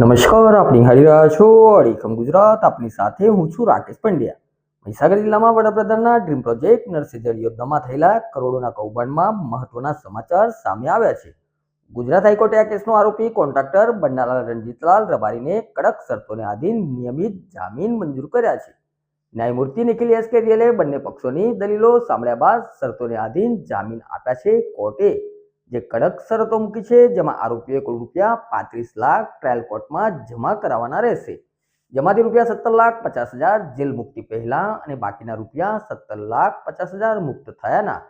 નમસ્કાર આપણી નિહાળી રહ્યા છો અડીખમ ગુજરાત. આપની સાથે હું છું રાકેશ પંડ્યા. મહીસાગર જિલ્લામાં વડાપ્રધાનના ડ્રીમ પ્રોજેક્ટ નરસિંહ જળ યોજનામાં થયેલા કરોડોના કૌભાંડમાં મહત્વના સમાચાર સામે આવ્યા છે. ગુજરાત હાઈકોર્ટે આ કેસનો આરોપી કોન્ટ્રાક્ટર બન્નાલાલ રણજીતલાલ રબારીને કડક શરતોને આધીન નિયમિત જામીન મંજૂર કર્યા છે. ન્યાયમૂર્તિ નિખિલ એસ કે બંને પક્ષોની દલીલો સાંભળ્યા બાદ શરતોને આધીન જામીન આપ્યા છે કોર્ટે. જે કડક શરતો મૂકી છે, જેમાં આરોપીએ કુલ રૂપિયા પાંત્રીસ લાખ ટ્રાયલ કોર્ટમાં જમા કરાવવાના રહેશે. જેમાંથી રૂપિયા સત્તર લાખ પચાસ હજાર જેલ મુક્તિ પહેલા અને બાકીના રૂપિયા સત્તર લાખ પચાસ હજાર મુક્ત થયાના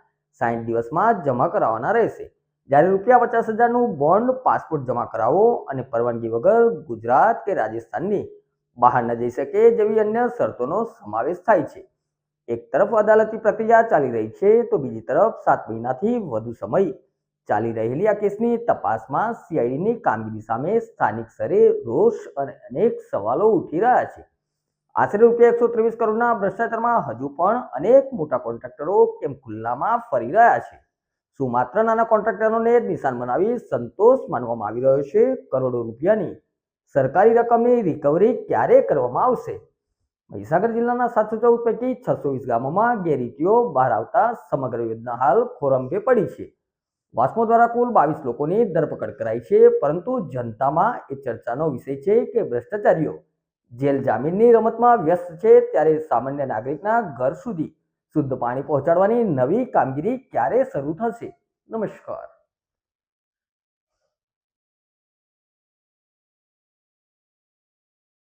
સાઠ દિવસમાં જમા કરાવવાના રહેશે. જ્યારે રૂપિયા પચાસ હજારનું બોન્ડ, પાસપોર્ટ જમા કરાવો અને પરવાનગી વગર ગુજરાત કે રાજસ્થાનની બહાર ન જઈ શકે જેવી અન્ય શરતોનો સમાવેશ થાય છે. એક તરફ અદાલતી પ્રક્રિયા ચાલી રહી છે, તો બીજી તરફ સાત મહિનાથી વધુ સમય ચાલી રહેલી આ કેસની તપાસમાં સીઆઈડીની કામગીરી સામે સ્થાનિક સ્તરે રોષ અને અનેક સવાલો ઉઠી રહ્યા છે. આશરે રૂપિયા એકસો ત્રેવીસ કરોડના ભ્રષ્ટાચારમાં હજુ પણ અનેક મોટા કોન્ટ્રાક્ટરો કેમ ખુલ્લામાં ફરી રહ્યા છે? શું માત્ર નાના કોન્ટ્રાક્ટરોને જ નિશાન બનાવી સંતોષ માનવામાં આવી રહ્યો છે? કરોડો રૂપિયાની સરકારી રકમની રિકવરી ક્યારે કરવામાં આવશે? મહીસાગર જિલ્લાના સાતસો ચૌદ પૈકી છસો વીસ ગામોમાં ગેરરીતિઓ બહાર આવતા સમગ્ર યોજના હાલ ખોરંભે પડી છે. વાસ્મો દ્વારા કુલ બાવીસ લોકોની ધરપકડ કરાઈ છે, પરંતુ જનતામાં એ ચર્ચાનો વિષય છે કે ભ્રષ્ટાચારીઓ જેલ જામીનની રમતમાં વ્યસ્ત છે ત્યારે સામાન્ય નાગરિકના ઘર સુધી શુદ્ધ પાણી પહોંચાડવાની નવી કામગીરી ક્યારે શરૂ થશે? નમસ્કાર.